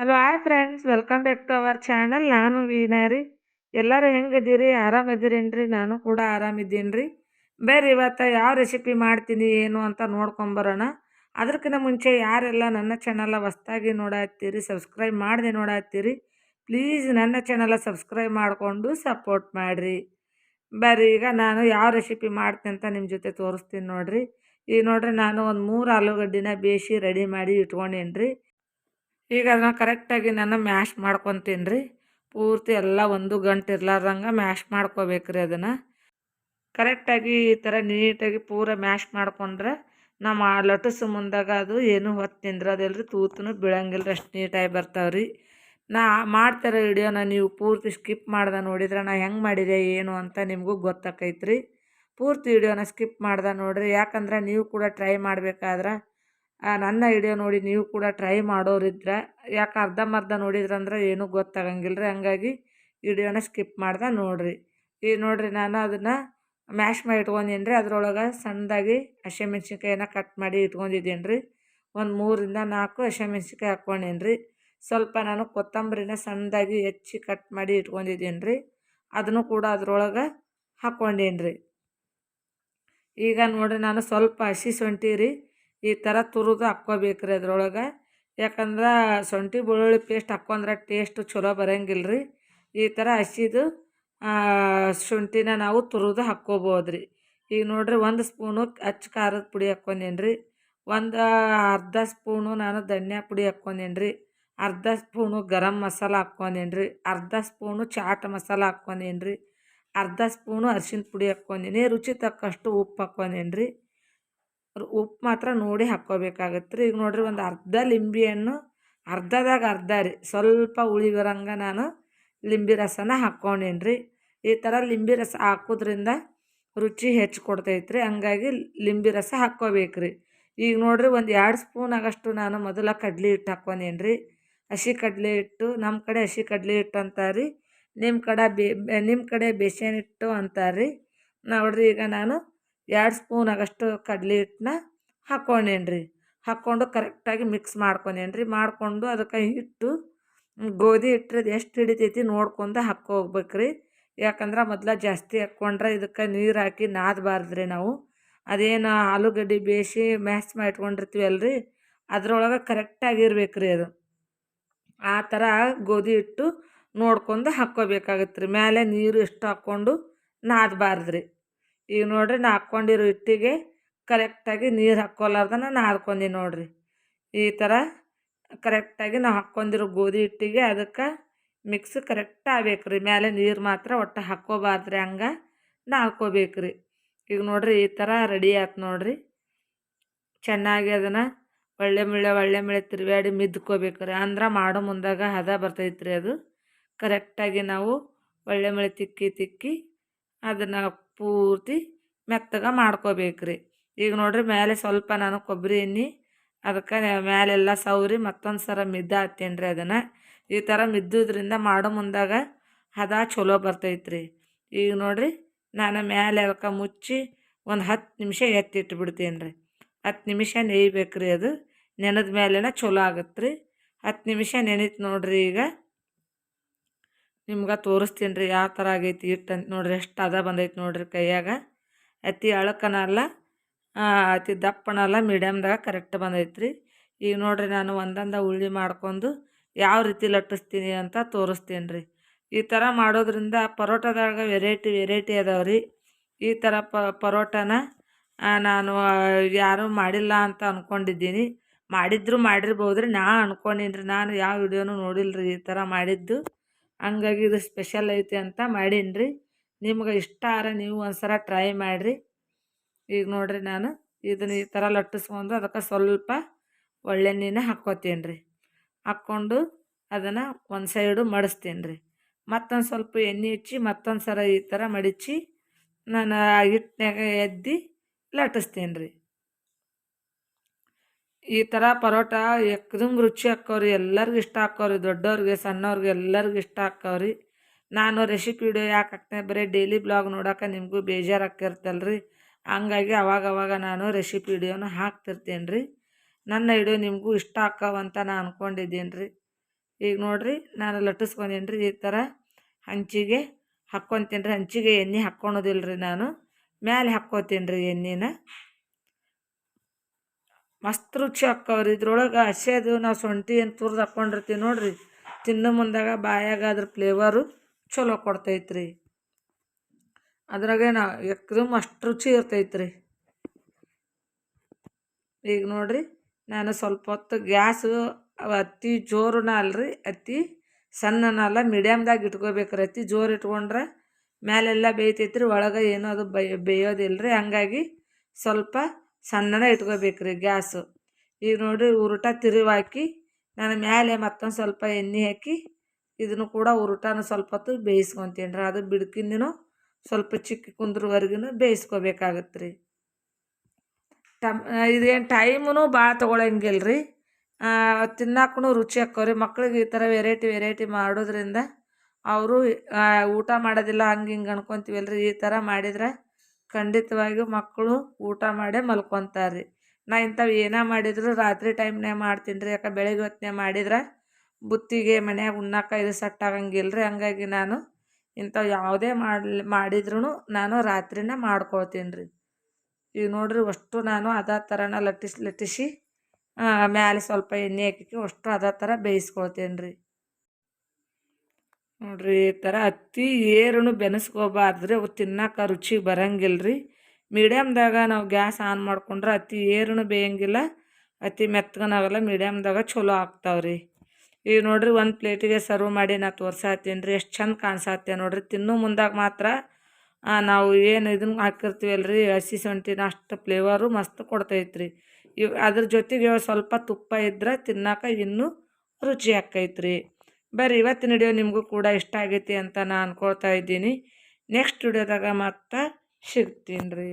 Hello hi friends welcome back to our channel ನಾನು ವೀಣಾ ರೀ. ಎಲ್ಲರೂ ಹೆಂಗಿದ್ದೀರಿ ಆರಾಮಿದ್ದೀರೇನ್ರಿ ನಾನು ಕೂಡ ಆರಾಮಿದ್ದೀನಿ ರೀ ಬೇರೆ ಇವತ್ತು ಯಾವ ರೆಸಿಪಿ ಮಾಡ್ತೀನಿ, ಏನು ಅಂತ ನೋಡ್ಕೊಂಬರೋಣ ಅದಕ್ಕಿಂತ ಮುಂಚೆ ಯಾರೆಲ್ಲ ನನ್ನ ಚಾನಲ್ ಹೊಸ್ದಾಗಿ ನೋಡತ್ತೀರಿ ಸಬ್ಸ್ಕ್ರೈಬ್ ಮಾಡದೆ ನೋಡತ್ತೀರಿ ಪ್ಲೀಸ್ ನನ್ನ ಚಾನಲ್ ಸಬ್ಸ್ಕ್ರೈಬ್ ಮಾಡಿಕೊಂಡು ಸಪೋರ್ಟ್ ಮಾಡಿರಿ. ಬರ್ರಿ, ಈಗ ನಾನು ಯಾವ ರೆಸಿಪಿ ಮಾಡ್ತೀನಿ ಅಂತ ನಿಮ್ಮ ಜೊತೆ ತೋರಿಸ್ತೀನಿ ನೋಡಿರಿ. ಈಗ ನೋಡಿರಿ, ನಾನು ಒಂದು ಮೂರು ಆಲೂಗಡ್ಡಿನ ಬೇಯಿಸಿ ರೆಡಿ ಮಾಡಿ ಇಟ್ಕೊಂಡೇನಿ ರೀ ಈಗ ಅದನ್ನ ಕರೆಕ್ಟಾಗಿ ನಾನು ಮ್ಯಾಶ್ ಮಾಡ್ಕೊತೀನಿ ರೀ ಪೂರ್ತಿ ಎಲ್ಲ ಒಂದು ಗಂಟೆ ಇರ್ಲಾರ್ದಂಗೆ ಮ್ಯಾಶ್ ಮಾಡ್ಕೋಬೇಕು ರೀ ಅದನ್ನು ಕರೆಕ್ಟಾಗಿ ಈ ಥರ ನೀಟಾಗಿ ಪೂರ ಮ್ಯಾಶ್ ಮಾಡ್ಕೊಂಡ್ರೆ ನಮ್ಮ ಲಟಸು ಮುಂದಾಗ ಅದು ಏನು ಹೊತ್ತು ನಿಂದ್ರದಿಲ್ಲ ರೀ ತೂತನು ಬೀಳಂಗಿಲ್ಲ ಅಷ್ಟು ನೀಟಾಗಿ ಬರ್ತಾವೆ ರೀ ನಾ ಮಾಡ್ತಾರೋ ವಿಡಿಯೋನ ನೀವು ಪೂರ್ತಿ ಸ್ಕಿಪ್ ಮಾಡ್ದೆ ನೋಡಿದ್ರೆ ನಾ ಹೆಂಗೆ ಮಾಡಿದೆ, ಏನು ಅಂತ ನಿಮಗೂ ಗೊತ್ತಾಕೈತ್ರಿ. ಪೂರ್ತಿ ವಿಡಿಯೋನ ಸ್ಕಿಪ್ ಮಾಡ್ದೆ ನೋಡಿರಿ, ಯಾಕಂದ್ರೆ ನೀವು ಕೂಡ ಟ್ರೈ ಮಾಡಬೇಕಾದ್ರೆ ನನ್ನ ವಿಡಿಯೋ ನೋಡಿ ನೀವು ಕೂಡ ಟ್ರೈ ಮಾಡೋರಿದ್ರೆ, ಯಾಕೆ ಅರ್ಧಂಬರ್ಧ ನೋಡಿದ್ರಂದ್ರೆ ಏನೂ ಗೊತ್ತಾಗಂಗಿಲ್ಲ ರೀ ಹಂಗಾಗಿ ವಿಡಿಯೋನ ಸ್ಕಿಪ್ ಮಾಡ್ದೆ ನೋಡಿರಿ. ಈ ನೋಡಿರಿ ನಾನು ಅದನ್ನು ಮ್ಯಾಶ್ ಮಾಡಿ ಇಟ್ಕೊಂಡೀನಿ ರೀ ಅದ್ರೊಳಗೆ ಸಣ್ಣದಾಗಿ ಹಸಿಮೆಣ್ಸಿನ್ಕಾಯಿನ ಕಟ್ ಮಾಡಿ ಇಟ್ಕೊಂಡಿದ್ದೀನಿ ರೀ ಒಂದು ಮೂರಿಂದ ನಾಲ್ಕು ಹಸಿಮೆಣ್ಸಿನ್ಕಾಯಿ ಹಾಕ್ಕೊಂಡೇನು ರೀ ಸ್ವಲ್ಪ ನಾನು ಕೊತ್ತಂಬರಿನ ಸಣ್ಣದಾಗಿ ಹೆಚ್ಚಿ ಕಟ್ ಮಾಡಿ ಇಟ್ಕೊಂಡಿದ್ದೀನಿ ರೀ ಅದನ್ನು ಕೂಡ ಅದ್ರೊಳಗೆ ಹಾಕ್ಕೊಂಡೇನು ರೀ ಈಗ ನೋಡಿರಿ ನಾನು ಸ್ವಲ್ಪ ಹಸಿ ಶುಂಠಿ ರೀ. ಈ ಥರ ತುರಿದು ಹಾಕ್ಕೋಬೇಕು ರೀ ಅದ್ರೊಳಗೆ. ಯಾಕಂದ್ರೆ ಶುಂಠಿ, ಬೆಳ್ಳುಳ್ಳಿ ಪೇಸ್ಟ್ ಹಾಕ್ಕೊಂಡ್ರೆ ಟೇಸ್ಟು ಚಲೋ ಬರೋಂಗಿಲ್ಲ ರೀ ಈ ಥರ ಹಸಿದು ಶುಂಠಿನ ನಾವು ತುರಿದು ಹಾಕ್ಕೋಬೋದು ರೀ ಈಗ ನೋಡಿರಿ ಒಂದು ಸ್ಪೂನು ಅಚ್ಚ ಖಾರದ ಪುಡಿ ಹಾಕ್ಕೊಂಡೇನು ರೀ ಒಂದು ಅರ್ಧ ಸ್ಪೂನು ನಾನು ಧನ್ಯಾ ಪುಡಿ ಹಾಕ್ಕೊಂಡೇನು ರೀ ಅರ್ಧ ಸ್ಪೂನು ಗರಂ ಮಸಾಲ ಹಾಕ್ಕೊಂಡೇನು ರೀ ಅರ್ಧ ಸ್ಪೂನು ಚಾಟ್ ಮಸಾಲ ಹಾಕ್ಕೊಂಡೇನು ರೀ ಅರ್ಧ ಸ್ಪೂನು ಅರ್ಶಿನ ಪುಡಿ ಹಾಕ್ಕೊಂಡೀನಿ. ರುಚಿ ತಕ್ಕಷ್ಟು ಉಪ್ಪು ಹಾಕ್ಕೊಂಡೇನು ರೀ ಉಪ್ಪು ಮಾತ್ರ ನೋಡಿ ಹಾಕ್ಕೋಬೇಕಾಗತ್ತೆ ರೀ ಈಗ ನೋಡಿರಿ ಒಂದು ಅರ್ಧ ಲಿಂಬೆ ಹಣ್ಣು ಅರ್ಧದಾಗ ಅರ್ಧ ರೀ, ಸ್ವಲ್ಪ ಹುಳಿ ಬರಂಗೆ ನಾನು ಲಿಂಬೆ ರಸನ ಹಾಕ್ಕೊಂಡೇನಿ ರೀ ಈ ಥರ ಲಿಂಬೆ ರಸ ಹಾಕೋದ್ರಿಂದ ರುಚಿ ಹೆಚ್ಚು ಕೊಡ್ತೈತೆ ರೀ ಹಂಗಾಗಿ ಲಿಂಬೆ ರಸ ಹಾಕ್ಕೋಬೇಕು ರೀ ಈಗ ನೋಡಿರಿ ಒಂದು ಎರಡು ಸ್ಪೂನ್ ಆಗಷ್ಟು ನಾನು ಮೊದಲ ಕಡ್ಲೆ ಹಿಟ್ಟು ಹಾಕ್ಕೊಂಡೇನಿ ರೀ ಹಸಿ ಕಡಲೆ ಹಿಟ್ಟು ನಮ್ಮ ಕಡೆ ಹಸಿ ಕಡಲೆ ಹಿಟ್ಟು ಅಂತಾರೆ. ರೀ ನಿಮ್ಮ ಕಡೆ ಬೇ ನಿಮ್ಮ ಕಡೆ ಬೇಸನ್ ಹಿಟ್ಟು ಅಂತಾರೆ. ರೀ ನೋಡ್ರಿ ಈಗ ನಾನು ಎರಡು ಸ್ಪೂನ್ ಆಗಷ್ಟು ಕಡಲೆ ಹಿಟ್ಟನ್ನ ಹಾಕ್ಕೊಂಡೇನಿ ರೀ ಹಾಕ್ಕೊಂಡು ಕರೆಕ್ಟಾಗಿ ಮಿಕ್ಸ್ ಮಾಡ್ಕೊಂಡೇನಿ ರೀ ಮಾಡಿಕೊಂಡು ಅದಕ್ಕೆ ಹಿಟ್ಟು, ಗೋಧಿ ಹಿಟ್ಟು ಎಷ್ಟು ಹಿಡಿತೈತಿ ನೋಡ್ಕೊಂಡು ಹಾಕ್ಕೋಗ್ಬೇಕು ರೀ ಯಾಕಂದ್ರೆ ಮೊದಲ ಜಾಸ್ತಿ ಹಾಕ್ಕೊಂಡ್ರೆ ಇದಕ್ಕೆ ನೀರು ಹಾಕಿ ನಾದಬಾರ್ದು ರೀ ನಾವು. ಅದೇನು ಆಲೂಗಡ್ಡೆ ಬೇಯಿಸಿ ಮ್ಯಾಶ್ ರೀ ಅದ್ರೊಳಗೆ ಕರೆಕ್ಟಾಗಿ ಇರ್ಬೇಕು ರೀ ಅದು. ಆ ಥರ ಗೋಧಿ ಹಿಟ್ಟು ನೋಡ್ಕೊಂಡು ಹಾಕ್ಕೋಬೇಕಾಗತ್ತೆ ರೀ ಮೇಲೆ ನೀರು ಎಷ್ಟು ಹಾಕ್ಕೊಂಡು ನಾದಬಾರ್ದು ರೀ ಈಗ ನೋಡಿರಿ ನಾ ಹಾಕ್ಕೊಂಡಿರೋ ಹಿಟ್ಟಿಗೆ ಕರೆಕ್ಟಾಗಿ ನೀರು ಹಾಕ್ಕೊಲಾರ್ದನ ನಾ ನಾದ್ಕೊಂಡೀನಿ ನೋಡಿರಿ. ಈ ಥರ ಕರೆಕ್ಟಾಗಿ ನಾವು ಹಾಕ್ಕೊಂಡಿರೋ ಗೋಧಿ ಹಿಟ್ಟಿಗೆ ಅದಕ್ಕೆ ಮಿಕ್ಸ್ ಕರೆಕ್ಟ್ ರೀ ಮೇಲೆ ನೀರು ಮಾತ್ರ ಒಟ್ಟು ಹಾಕ್ಕೋಬಾರ್ದ್ರಿ. ಹಂಗೆ ನಾ ರೀ ಈಗ ನೋಡಿರಿ ಈ ಥರ ರೆಡಿ ಆಯ್ತು ನೋಡಿರಿ. ಚೆನ್ನಾಗಿ ಅದನ್ನು ಒಳ್ಳೆ ಮುಳ್ಳೆ ಒಳ್ಳೆ ಮುಳ್ಳೆ ತಿರುಗಾಡಿ ಮಿದ್ಕೋಬೇಕು ರೀ ಅಂದ್ರೆ ಮಾಡೋ ಮುಂದಾಗ ಹದ ಬರ್ತೈತ್ರಿ ಅದು. ಕರೆಕ್ಟಾಗಿ ನಾವು ಒಳ್ಳೆ ಮಳೆ ತಿಕ್ಕಿ ತಿಕ್ಕಿ ಅದನ್ನು ಪೂರ್ತಿ ಮೆತ್ತಗೆ ಮಾಡ್ಕೋಬೇಕು ರೀ ಈಗ ನೋಡ್ರಿ ಮೇಲೆ ಸ್ವಲ್ಪ ನಾನು ಕೊಬ್ಬರಿ ಎಣ್ಣೆ, ಅದಕ್ಕೆ ಮೇಲೆಲ್ಲ ಸವರಿ ಮತ್ತೊಂದು ಸರ ಮಿದ್ದ ಹಾಕ್ತೇನೆ ರೀ ಅದನ್ನು. ಈ ಥರ ಮಿದ್ದುದ್ರಿಂದ ಮಾಡೋ ಮುಂದಾಗ ಹದ ಚಲೋ ಬರ್ತೈತೆ ರೀ ಈಗ ನೋಡಿರಿ ನಾನು ಮೇಲೆ ಅದಕ್ಕೆ ಮುಚ್ಚಿ ಒಂದು ಹತ್ತು ನಿಮಿಷ ಎತ್ತಿಟ್ಬಿಡ್ತೀನಿ ರೀ ಹತ್ತು ನಿಮಿಷ ನೇಯ್ಬೇಕು ರೀ ಅದು. ನೆನೆದ ಮೇಲೆನ ಚಲೋ ಆಗತ್ತೆ ರೀ ಹತ್ತು ನಿಮಿಷ ನೆನೀತು ನೋಡಿರಿ ಈಗ. ನಿಮ್ಗೆ ತೋರಿಸ್ತೀನಿ ರೀ ಯಾವ ಥರ ಆಗೈತಿ ಇಟ್ಟು ಅಂತ ನೋಡ್ರಿ. ಎಷ್ಟು ಅದ ಬಂದೈತೆ ನೋಡಿರಿ ಕೈಯಾಗ. ಅತಿ ಅಳಕನಲ್ಲ ಅತಿ ದಪ್ಪನಲ್ಲ, ಮೀಡಿಯಮ್ದಾಗ ಕರೆಕ್ಟ್ ಬಂದೈತೆ ರೀ ಈಗ ನೋಡ್ರಿ ನಾನು ಒಂದೊಂದು ಉಳ್ಳಿ ಮಾಡ್ಕೊಂಡು ಯಾವ ರೀತಿ ಲಟ್ಟಿಸ್ತೀನಿ ಅಂತ ತೋರಿಸ್ತೀನಿ ರೀ ಈ ಥರ ಮಾಡೋದ್ರಿಂದ ಪರೋಟದಾಗ ವೆರೈಟಿ ವೆರೈಟಿ ಅದಾವೆ ರೀ ಈ ಥರ ಪರೋಟನ ನಾನು ಯಾರೂ ಮಾಡಿಲ್ಲ ಅಂತ ಅಂದ್ಕೊಂಡಿದ್ದೀನಿ ಮಾಡಿದ್ರು ಮಾಡಿರ್ಬೋದು ರೀ ನಾ ಅಂದ್ಕೊಂಡೀನಿ ರೀ ನಾನು ಯಾವ ವಿಡಿಯೋನೂ ನೋಡಿಲ್ಲ ರೀ ಈ ಥರ ಮಾಡಿದ್ದು. ಹಂಗಾಗಿ ಇದು ಸ್ಪೆಷಲ್ ಐತಿ ಅಂತ ಮಾಡೀನಿ ರೀ ನಿಮ್ಗೆ ಇಷ್ಟ ಆರ ನೀವು ಒಂದು ಸಲ ಟ್ರೈ ಮಾಡಿರಿ. ಈಗ ನೋಡಿರಿ ನಾನು ಇದನ್ನು ಈ ಥರ ಲಟ್ಟಿಸ್ಕೊಂಡು ಅದಕ್ಕೆ ಸ್ವಲ್ಪ ಒಳ್ಳೆಣ್ಣೆನ ಹಾಕ್ಕೋತೀನಿ ರೀ ಹಾಕ್ಕೊಂಡು ಅದನ್ನು ಒಂದು ಸೈಡು ಮಡಿಸ್ತೀನಿ ರೀ ಮತ್ತೊಂದು ಸ್ವಲ್ಪ ಎಣ್ಣೆ ಹಚ್ಚಿ ಮತ್ತೊಂದು ಸಲ ಈ ಥರ ಮಡಿಚಿ ನಾನು ಆ ಹಿಟ್ನ್ಯಾಗ ಎದ್ದು ಲಟ್ಟಿಸ್ತೀನಿ ರೀ ಈ ಥರ ಪರೋಟ, ಎಕ್ದಮ್ ರುಚಿ ಹಾಕೋರಿ ಎಲ್ಲರಿಗೂ ಇಷ್ಟ ಹಾಕೋರಿ ದೊಡ್ಡವ್ರಿಗೆ, ಸಣ್ಣವ್ರಿಗೆ ಎಲ್ಲರಿಗೂ ಇಷ್ಟ ಹಾಕೋರಿ ನಾನು ರೆಸಿಪಿ ವಿಡಿಯೋ ಯಾಕೆ ಹಾಕ್ತೇನೆ ಬರೀ ಡೈಲಿ ಬ್ಲಾಗ್ ನೋಡೋಕೆ ನಿಮಗೂ ಬೇಜಾರು ಹಾಕಿರ್ತಲ್ರಿ ಹಂಗಾಗಿ ಅವಾಗವಾಗ ಅವಾಗ ನಾನು ರೆಸಿಪಿ ವಿಡಿಯೋನ ಹಾಕ್ತಿರ್ತೀನಿ ರೀ ನನ್ನ ವಿಡಿಯೋ ನಿಮಗೂ ಇಷ್ಟ ಹಾಕವಂತ ನಾನು ಅಂದ್ಕೊಂಡಿದ್ದೀನಿ ರೀ ಈಗ ನೋಡಿರಿ, ನಾನು ಲಟ್ಟಿಸ್ಕೊಂಡೀನಿ ರೀ ಈ ಥರ ಹಂಚಿಗೆ. ಹಾಕ್ಕೊತೀನಿ ರೀ ಹಂಚಿಗೆ ಎಣ್ಣೆ ಹಾಕ್ಕೊಳೋದಿಲ್ಲ ರೀ ನಾನು. ಮ್ಯಾಲೆ ಹಾಕ್ಕೋತೀನಿ ರೀ ಎಣ್ಣೆನ. ಮಸ್ತ್ ರುಚಿ ಆಕ್ಕವ್ರಿ ಇದ್ರೊಳಗೆ ಹಸೆದು ನಾವು ಸೊಂಟಿ ಏನು ತುರ್ದು ಹಾಕ್ಕೊಂಡಿರ್ತೀವಿ ನೋಡಿರಿ. ತಿನ್ನೋ ಮುಂದಾಗ ಬಾಯಾಗ ಅದ್ರ ಫ್ಲೇವರು ಚಲೋ ಕೊಡ್ತೈತ್ರಿ. ಅದ್ರಾಗೆ ನಾವು ಎಕ್ದಮ್ ಅಷ್ಟು ರುಚಿ ಇರ್ತೈತ್ರಿ. ಈಗ ನೋಡಿರಿ, ನಾನು ಸ್ವಲ್ಪ ಹೊತ್ತು ಗ್ಯಾಸು ಅತಿ ಜೋರುನ ಅಲ್ರಿ. ಅತಿ ಸಣ್ಣನ ಅಲ್ಲ ಮೀಡಿಯಮ್ದಾಗ ಇಟ್ಕೋಬೇಕ್ರಿ. ಅತಿ ಜೋರು ಇಟ್ಕೊಂಡ್ರೆ ಮ್ಯಾಲೆಲ್ಲ ಬೇಯ್ತೈತ್ರಿ. ಒಳಗೆ ಏನೂ ಅದು ಬೇಯೋದಿಲ್ಲ ರೀ ಹಂಗಾಗಿ ಸ್ವಲ್ಪ ಸಣ್ಣನ ಇಟ್ಕೋಬೇಕ್ರಿ ಗ್ಯಾಸು. ಈಗ ನೋಡಿ ಉರುಟ ತಿರುವಾಕಿ ನಾನು ಮೇಲೆ ಮತ್ತೊಂದು ಸ್ವಲ್ಪ ಎಣ್ಣೆ ಹಾಕಿ, ಇದನ್ನು ಕೂಡ ಉರುಟನ ಸ್ವಲ್ಪ ಹೊತ್ತು ಬೇಯಿಸ್ಕೊತೀನಿ ರೀ ಅದು ಬಿಡ್ಕಿಂದಿನೂ ಸ್ವಲ್ಪ ಚಿಕ್ಕ ಕುಂದ್ರವರೆಗೂ ಬೇಯಿಸ್ಕೋಬೇಕಾಗತ್ತೆ ರೀ ಟಮ್, ಇದೇನು ಟೈಮೂ ಭಾಳ ತೊಗೊಳಂಗಿಲ್ಲ ರೀ ತಿನ್ನಕ್ಕೂ ರುಚಿ ಆಕ್ಕವ್ರಿ ಮಕ್ಳಿಗೆ ಈ ಥರ ವೆರೈಟಿ ವೆರೈಟಿ ಮಾಡೋದ್ರಿಂದ, ಅವರು ಊಟ ಮಾಡೋದಿಲ್ಲ, ಹಂಗೆ ಹಿಂಗೆ ಅನ್ಕೊತೀವಲ್ಲ ರೀ ಈ ಥರ ಮಾಡಿದ್ರೆ ಖಂಡಿತವಾಗಿಯೂ ಮಕ್ಕಳು ಊಟ ಮಾಡೇ ಮಲ್ಕೊತಾರೆ ರೀ ನಾ ಇಂಥವು ಏನೇ ಮಾಡಿದರೂ ರಾತ್ರಿ ಟೈಮ್ನೇ ಮಾಡ್ತೀನಿ ರೀ ಯಾಕೆ ಬೆಳಗ್ಗೆ ಹೊತ್ನ್ಯಾಗ ಮಾಡಿದ್ರೆ ಬುತ್ತಿಗೆ, ಮನ್ಯಾಗ ಉಣ್ಣಾಕ ಇದು ಸೆಟ್ ಆಗಂಗಿಲ್ಲ ರೀ ಹಂಗಾಗಿ ನಾನು ಇಂಥವು ಯಾವುದೇ ಮಾಡಲಿ ಮಾಡಿದ್ರೂ ನಾನು ರಾತ್ರಿನೇ ಮಾಡ್ಕೊಳ್ತೀನಿ ರೀ ಈಗ ನೋಡ್ರಿ ಅಷ್ಟು ನಾನು ಅದೇ ಥರನ ಲಟ್ಟಿಸಿ ಲಟ್ಟಿಸಿ ಮ್ಯಾಲೆ ಸ್ವಲ್ಪ ಎಣ್ಣೆ ಹಾಕಿ ಅಷ್ಟು ಅದೇ ಥರ ಬೇಯಿಸ್ಕೊಳ್ತೀನಿ ರೀ ನೋಡ್ರಿ ಈ ಥರ ಅತಿ ಏರುನು ಬೆನೆಸ್ಕೋಬಾರ್ದ್ರಿ, ಅವು ತಿನ್ನಕ್ಕೆ ರುಚಿ ಬರಂಗಿಲ್ಲ ರೀ ಮೀಡಿಯಮ್ದಾಗ ನಾವು ಗ್ಯಾಸ್ ಆನ್ ಮಾಡ್ಕೊಂಡ್ರೆ ಅತಿ ಏರುನು ಬೇಯಂಗಿಲ್ಲ ಅತಿ ಮೆತ್ತಗನಾಗಲ್ಲ ಮೀಡಿಯಮ್ದಾಗ ಚಲೋ ಆಗ್ತಾವ್ರಿ. ಈಗ ನೋಡ್ರಿ ಒಂದು ಪ್ಲೇಟಿಗೆ ಸರ್ವ್ ಮಾಡಿ ನಾ ತೋರ್ಸಾತೀನಿ ರೀ ಎಷ್ಟು ಚಂದ ಕಾಣಿಸತ್ತೆ ನೋಡ್ರಿ. ತಿನ್ನೋ ಮುಂದಾಗ ಮಾತ್ರ ನಾವು ಏನು ಇದನ್ನು ಹಾಕಿರ್ತೀವಲ್ಲ ರೀ ಹಸಿ ಶುಂಠಿನ ಅಷ್ಟು ಫ್ಲೇವರು ಮಸ್ತ್ ಕೊಡ್ತೈತೆ ರೀ ಇವು ಅದ್ರ ಜೊತೆಗೆ ಸ್ವಲ್ಪ ತುಪ್ಪ ಇದ್ರೆ ತಿನ್ನಕ ಇನ್ನೂ ರುಚಿ ಆಕೈತ್ರಿ ಬರ್ರಿ, ಇವತ್ತಿನ ವಿಡಿಯೋ ನಿಮಗೂ ಕೂಡ ಇಷ್ಟ ಆಗೈತಿ ಅಂತ ನಾನು ಅನ್ಕೋತಾ ಇದ್ದೀನಿ. ನೆಕ್ಸ್ಟ್ ವಿಡಿಯೋದಾಗ ಮತ್ತೆ ಸಿಗ್ತೀನಿ ರೀ.